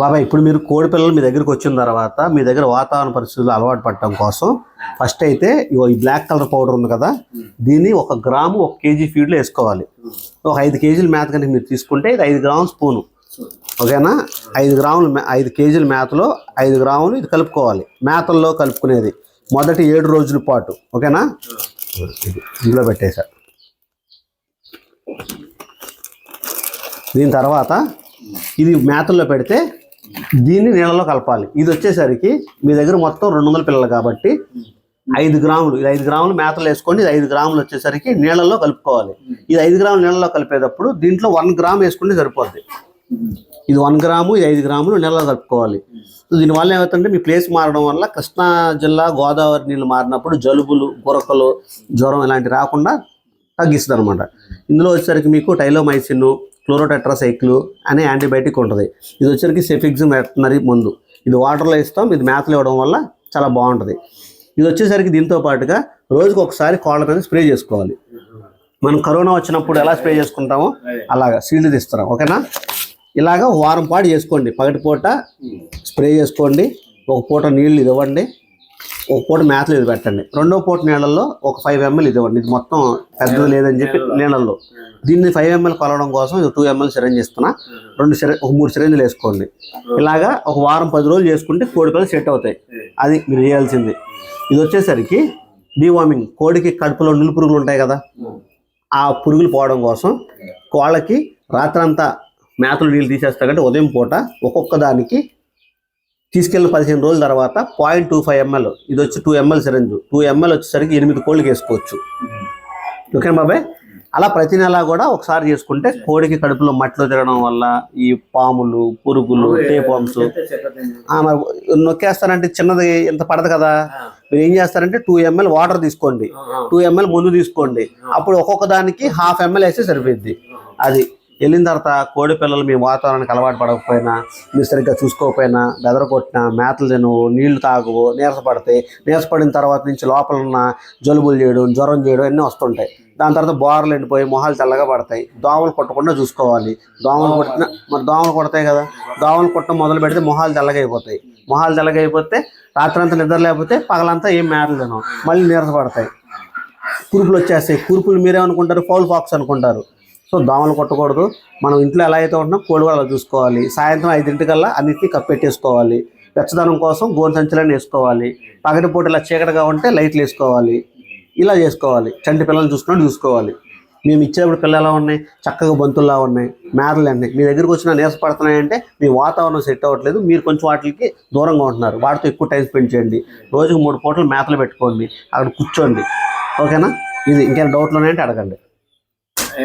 బాబాయ్ ఇప్పుడు మీరు కోడి పిల్లలు మీ దగ్గరికి వచ్చిన తర్వాత మీ దగ్గర వాతావరణ పరిస్థితులు అలవాటు పడటం కోసం ఫస్ట్ అయితే ఈ బ్లాక్ కలర్ పౌడర్ ఉంది కదా దీన్ని ఒక గ్రాము ఒక కేజీ ఫీడ్లో వేసుకోవాలి. ఒక ఐదు కేజీల మేత కనుక మీరు తీసుకుంటే ఇది ఐదు గ్రాములు స్పూను ఓకేనా ఐదు గ్రాములు మే- ఐదు కేజీల మేతలో ఐదు గ్రాములు ఇది కలుపుకోవాలి. మేతల్లో కలుపుకునేది మొదటి ఏడు రోజుల పాటు. ఓకేనా ఇది ఇందులో పెట్టేశా దీని తర్వాత ఇది మేతల్లో పెడితే దీన్ని నీళ్ళలో కలపాలి. ఇది వచ్చేసరికి మీ దగ్గర మొత్తం రెండు వందల పిల్లలు కాబట్టి ఐదు గ్రాములు. ఇది ఐదు గ్రాములు మేతలు వేసుకోండి. ఇది ఐదు గ్రాములు వచ్చేసరికి నీళ్ళలో కలుపుకోవాలి. ఇది ఐదు గ్రాములు నీళ్ళలో కలిపేటప్పుడు దీంట్లో వన్ గ్రామ్ వేసుకుంటే సరిపోద్ది. ఇది వన్ గ్రాము ఇది ఐదు గ్రాములు నీళ్ళలో కలుపుకోవాలి. దీనివల్ల ఏమవుతుందంటే మీ ప్లేస్ మారడం వల్ల కృష్ణా జిల్లా గోదావరి నీళ్ళు మారినప్పుడు జలుబులు గురకలు జ్వరం ఇలాంటివి రాకుండా తగ్గిస్తుంది అనమాట ఇందులో వచ్చేసరికి మీకు టైలోమైసిన్ క్లోరోటెట్రాసైక్లు అనే యాంటీబయాటిక్ ఉంటుంది. ఇది వచ్చేసరికి సెఫిక్జిమ్ వెటనరీ మందు. ఇది వాటర్లో ఇస్తాం ఇది మేతలు ఇవ్వడం వల్ల చాలా బాగుంటుంది. ఇది వచ్చేసరికి దీంతో పాటుగా రోజుకు ఒకసారి కోళ్ళ మీద స్ప్రే చేసుకోవాలి. మనం కరోనా వచ్చినప్పుడు ఎలా స్ప్రే చేసుకుంటామో అలాగా సీల్డ్ తీస్తున్నాం ఓకేనా? ఇలాగా వారం పాటు చేసుకోండి. పగటి పూట స్ప్రే చేసుకోండి. ఒక పూట నీళ్ళు ఇవ్వండి. ఒక పూట మేతలు ఇది పెట్టండి. రెండో పూట నీళ్ళల్లో ఒక ఫైవ్ ఎంఎల్ ఇది ఇవ్వండి ఇది మొత్తం పెద్దది లేదని చెప్పి నీళ్ళల్లో. దీన్ని ఫైవ్ ఎంఎల్ కొలవడం కోసం ఇది టూ ఎంఎల్ సిరంజ్ ఇస్తున్నా. రెండు సిర ఒక మూడు సిరంజీలు వేసుకోండి. ఇలాగా ఒక వారం పది రోజులు చేసుకుంటే కోడి పిల్లలు సెట్ అవుతాయి. అది మీరు చేయాల్సింది. ఇది వచ్చేసరికి డీవార్మింగ్ కోడికి కడుపులో నులి పురుగులు ఉంటాయి కదా? ఆ. పురుగులు పోవడం కోసం కోళ్ళకి రాత్రంతా మేతలు నీళ్ళు తీసేస్తాకంటే ఉదయం పూట ఒక్కొక్క దానికి తీసుకెళ్ళిన పదిహేను రోజుల తర్వాత పాయింట్ టూ ఫైవ్ ఎంఎల్ ఇది వచ్చి two ML syringe. Two ML వచ్చేసరికి ఎనిమిది కోళ్ళకి వేసుకోవచ్చు. ఓకే బాబాయ్? అలా ప్రతి నెల కూడా ఒకసారి చేసుకుంటే కోడికి కడుపులో మట్టిలో తిరగడం వల్ల ఈ పాములు పురుగులు టేపామ్స్ మరి నొక్కేస్తారంటే చిన్నది ఇంత పడదు కదా. మీరు ఏం చేస్తారంటే టూ ఎంఎల్ వాటర్ తీసుకోండి. టూ ఎంఎల్ ముందు తీసుకోండి. అప్పుడు ఒక్కొక్క దానికి హాఫ్ ఎంఎల్ వేస్తే సరిపోద్ది అది. వెళ్ళిన తర్వాత కోడి పిల్లలు మీ వాతావరణానికి అలవాటు పడకపోయినా మీరు సరిగ్గా చూసుకోకపోయినా బెదర కొట్టినా మేతలు తినవు నీళ్ళు తాగవు నీరసపడతాయి నీరసపడిన తర్వాత నుంచి లోపల ఉన్న జలుబులు చేయడం జ్వరం చేయడం అన్నీ వస్తుంటాయి. దాని తర్వాత బోర్లు ఎండిపోయి మొహాలు తెల్లగా పడతాయి. దోమలు కొట్టకుండా చూసుకోవాలి. దోమలు కొట్టిన మరి దోమలు కొడతాయి కదా. దోమలు కొట్టడం మొదలు పెడితే మొహాలు తెల్లగైపోతాయి అయిపోతాయి. మొహాలు తెల్లగైపోతే అయిపోతే రాత్రంతా నిద్ర లేకపోతే పగలంతా ఏం మేతలు తినవు. మళ్ళీ నీరసపడతాయి కురుపులు వచ్చేస్తాయి. కురుపులు మీరేమనుకుంటారు? ఫౌల్ ఫాక్స్ అనుకుంటారు. సో దోమలు కొట్టకూడదు. మనం ఇంట్లో ఎలా అయితే ఉంటున్నాం కోడి కూడా అలా చూసుకోవాలి. సాయంత్రం ఐదింటికల్లా అన్నింటినీ కప్పెట్టేసుకోవాలి వెచ్చదనం కోసం గోరు సంచులను వేసుకోవాలి. పగటిపూట ఇలా చీకటిగా ఉంటే లైట్లు వేసుకోవాలి. ఇలా చేసుకోవాలి. చంటి పిల్లల్ని చూసుకున్నట్టు చూసుకోవాలి. మేము ఇచ్చేప్పుడు పిల్లలు ఎలా ఉన్నాయి? చక్కగా బంతుల్లా ఉన్నాయి. మేతలు ఉన్నాయి. మీ దగ్గరికి వచ్చిన నీరసపడుతున్నాయంటే మీ వాతావరణం సెట్ అవ్వట్లేదు. మీరు కొంచెం వాటికి దూరంగా ఉంటున్నారు. వాటితో ఎక్కువ టైం స్పెండ్ చేయండి. రోజుకు మూడు పూటలు మేతలు పెట్టుకోండి. అక్కడ కూర్చోండి. ఓకేనా? ఇది ఇంకేమైనా డౌట్లు ఉన్నాయంటే అడగండి.